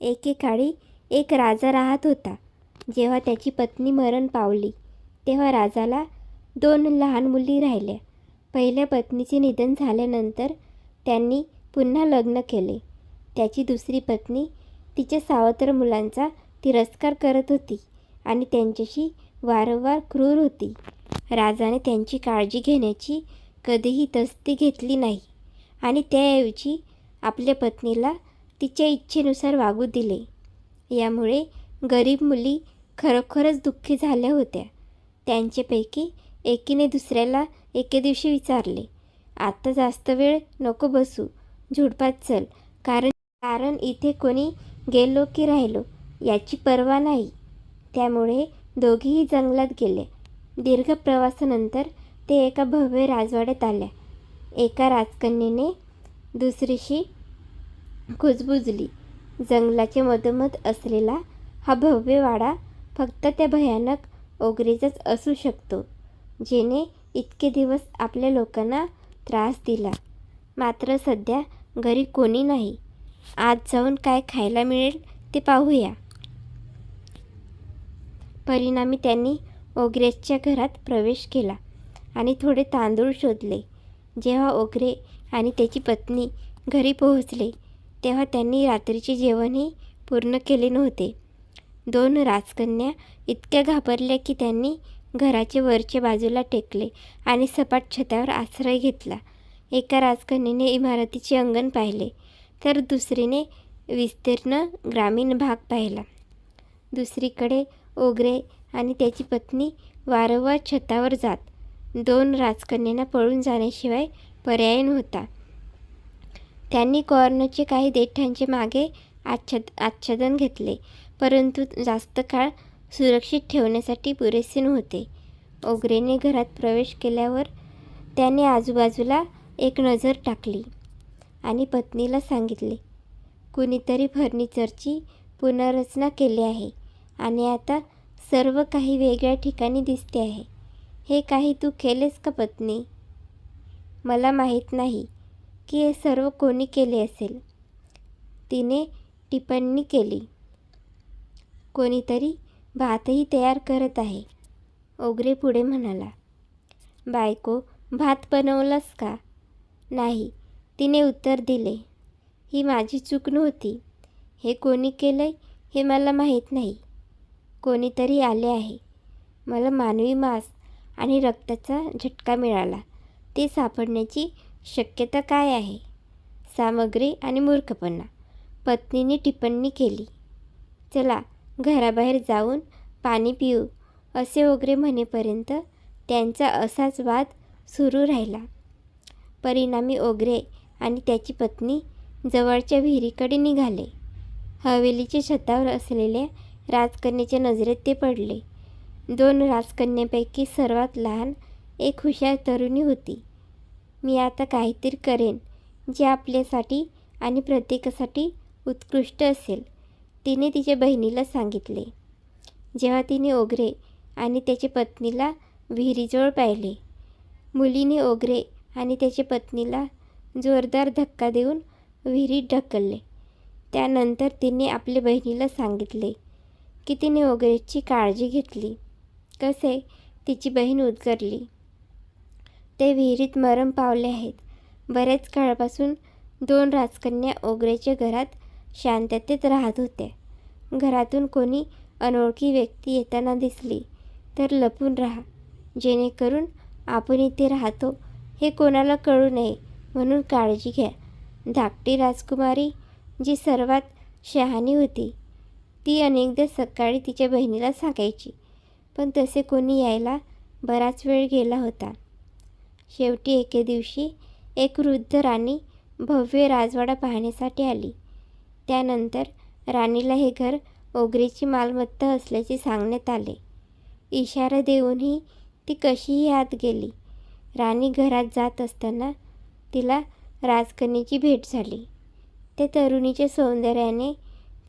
एकेकाळी एक राजा राहत होता. जेव्हा त्याची पत्नी मरण पावली तेव्हा राजाला दोन लहान मुली राहिल्या. पहिल्या पत्नीचे निधन झाल्यानंतर त्यांनी पुन्हा लग्न केले. त्याची दुसरी पत्नी तिच्या सावत्र मुलांचा तिरस्कार करत होती आणि त्यांच्याशी वारंवार क्रूर होती. राजाने त्यांची काळजी घेण्याची कधीही तस्ती घेतली नाही आणि त्याऐवजी आपल्या पत्नीला तिच्या इच्छेनुसार वागू दिले. यामुळे गरीब मुली खरोखरच दुःखी झाल्या होत्या. त्यांच्यापैकी एकीने दुसऱ्याला एके दिवशी विचारले आता जास्त वेळ नको बसू झुडपात चल कारण कारण इथे कोणी गेलो की राहिलो याची पर्वा नाही. त्यामुळे दोघीही जंगलात गेले. दीर्घ प्रवासानंतर ते एका भव्य राजवाड्यात आल्या. एका राजकन्येने दुसरीशी कुजबुजली. जंगलाचे मधोमध असलेला हा भव्य वाडा फक्त त्या भयानक ओगरीचाच असू शकतो जेने इतके दिवस आपल्या लोकांना त्रास दिला. मात्र सध्या घरी कोणी नाही. आज जाऊन काय खायला मिळेल ते पाहूया. परिणामी त्यांनी ओगरेच्या घरात प्रवेश केला आणि थोडे तांदूळ शोधले. जेव्हा ओगरे आणि त्याची पत्नी घरी पोहोचले तेव्हा त्यांनी रात्रीचे जेवणही पूर्ण केले नव्हते. दोन राजकन्या इतक्या घाबरल्या की त्यांनी घराचे वरच्या बाजूला टेकले आणि सपाट छतावर आश्रय घेतला. एका राजकन्येने इमारतीचे अंगण पाहिले तर दुसरीने विस्तीर्ण ग्रामीण भाग पाहिला. दुसरीकडे ओगरे आणि त्याची पत्नी वारंवार छतावर जात दोन राजकन्यांना पळून जाण्याशिवाय पर्याय नव्हता. त्यांनी कॉर्नचे काही देठांचे मागे आच्छाद आच्छादन घेतले. परंतु जास्त काळ सुरक्षित ठेवण्यासाठी पुरेसे नव्हते. ओगरेने घरात प्रवेश केल्यावर त्याने आजूबाजूला एक नजर टाकली आणि पत्नीला सांगितले कुणीतरी फर्निचरची पुनर्रचना केली आहे आणि आता सर्व काही वेगळ्या ठिकाणी दिसते आहे. हे काही तू केलेस का पत्नी? मला माहीत नाही. की हे सर्व कोणी केले असेल? तिने टिप्पणी केली. कोणीतरी भातही तयार करत आहे. ओगरे पुढे म्हणाला बायको भात बनवलास का? नाही. तिने उत्तर दिले ही माझी चूक नव्हती. हे कोणी केलं हे मला माहीत नाही. कोणीतरी आले आहे. मला मानवी मांस आणि रक्ताचा झटका मिळाला. ते सापडण्याची शक्यता काय आहे? सामग्री आणि मूर्खपणा. पत्नीने टिप्पणी केली. चला घराबाहेर जाऊन पाणी पिऊ असे वगैरे म्हणेपर्यंत त्यांचा असाच वाद सुरू राहिला. परिणामी ओगरे आणि त्याची पत्नी जवळच्या विहिरीकडे निघाले. हवेलीच्या छतावर असलेल्या राजकन्याच्या नजरेत ते पडले. दोन राजकन्यापैकी सर्वात लहान एक हुशार तरुणी होती. मी आता काहीतरी करेन जे आपल्यासाठी आणि प्रत्येकासाठी उत्कृष्ट असेल तिने तिच्या बहिणीला सांगितले. जेव्हा तिने ओगरे आणि त्याच्या पत्नीला विहिरीजवळ पाहिले मुलीने ओगरे आणि त्याच्या पत्नीला जोरदार धक्का देऊन विहिरीत ढकलले. त्यानंतर तिने आपल्या बहिणीला सांगितले की तिने ओगरेची काळजी घेतली. कसे? तिची बहीण उद्गरली. ते विहिरीत मरण पावले आहेत. बऱ्याच काळापासून दोन राजकन्या ओगरेच्या घरात शांततेत राहत होत्या घरातून कोणी अनोळखी व्यक्ती येताना दिसली तर लपून राहा. जेणेकरून आपण इथे राहतो हे कोणाला कळू नये म्हणून काळजी घ्या. धाकटी राजकुमारी जी सर्वात शहाणी होती ती अनेकदा सकाळी तिच्या बहिणीला सांगायची पण तसे कोणी यायला बराच वेळ गेला होता. शेवटी एके दिवशी एक वृद्ध राणी भव्य राजवाडा पाहण्यासाठी आली. त्यानंतर राणीला हे घर ओगरीची मालमत्ता असल्याचे सांगण्यात आले. इशारा देऊनही ती कशीही आत गेली. राणी घरात जात असताना तिला राजकन्याची भेट झाली. त्या तरुणीच्या सौंदर्याने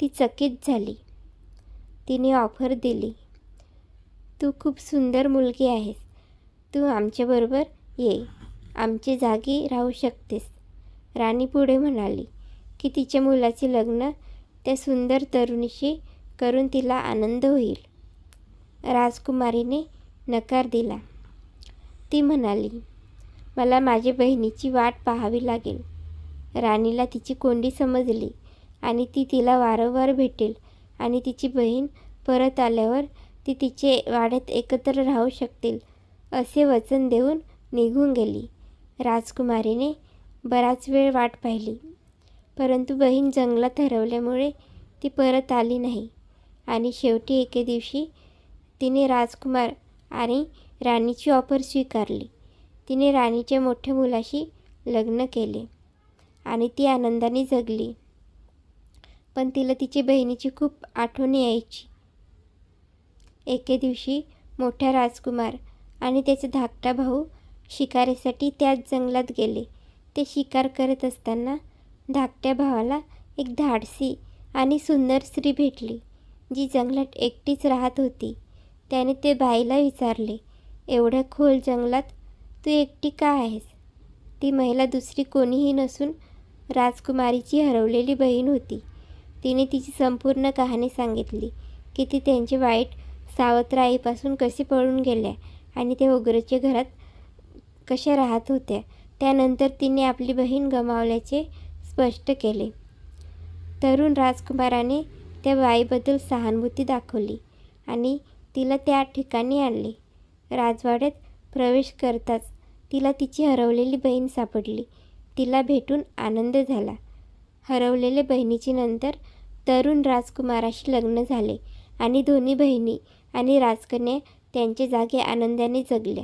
ती चकित झाली. तिने ऑफर दिली तू खूप सुंदर मुलगी आहेस. तू आमच्याबरोबर ये आमची जागी राहू शकतेस. राणी पुढे म्हणाली की तिच्या मुलाचे लग्न त्या सुंदर तरुणीशी करून तिला आनंद होईल. राजकुमारीने नकार दिला. ती म्हणाली मला माझ्या बहिणीची वाट पाहावी लागेल. राणीला तिची कोंडी समजली आणि ती तिला वारंवार भेटेल आणि तिची बहीण परत आल्यावर ती तिचे वाड्यात एकत्र राहू शकतील असे वचन देऊन निघून गेली. राजकुमारीने बराच वेळ वाट पाहिली. परंतु बहीण जंगलात हरवल्यामुळे ती परत आली नाही आणि शेवटी एके दिवशी तिने राजकुमार आणि राणीची ऑफर स्वीकारली. तिने राणीच्या मोठ्या मुलाशी लग्न केले आणि ती आनंदाने जगली. पण तिला तिची बहिणीची खूप आठवण यायची. एके दिवशी मोठा राजकुमार आणि त्याचा धाकटा भाऊ शिकारीसाठी त्याच जंगलात गेले. ते शिकार करत असताना धाकट्या भावाला एक धाडसी आणि सुंदर स्त्री भेटली जी जंगलात एकटीच राहत होती. त्याने ते बाईला विचारले एवढ्या खोल जंगलात तू एकटी का आहेस? ती महिला दुसरी कोणीही नसून राजकुमारीची हरवलेली बहीण होती. तिने तिची संपूर्ण कहाणी सांगितली की ती त्यांचे वाईट सावत्र आईपासून कशी पळून गेल्या आणि त्या उग्रच्या घरात कशा राहत होत्या त्यानंतर तिने आपली बहीण गमावल्याचे स्पष्ट केले. तरुण राजकुमाराने त्या बाईबद्दल सहानुभूती दाखवली आणि तिला त्या ठिकाणी आणले. राजवाड्यात प्रवेश करताच तिला तिची हरवलेली बहीण सापडली. तिला भेटून आनंद झाला. हरवलेल्या बहिणीची नंतर तरुण राजकुमाराशी लग्न झाले आणि दोन्ही बहिणी आणि राजकन्या त्यांच्या जागे आनंदाने जगल्या.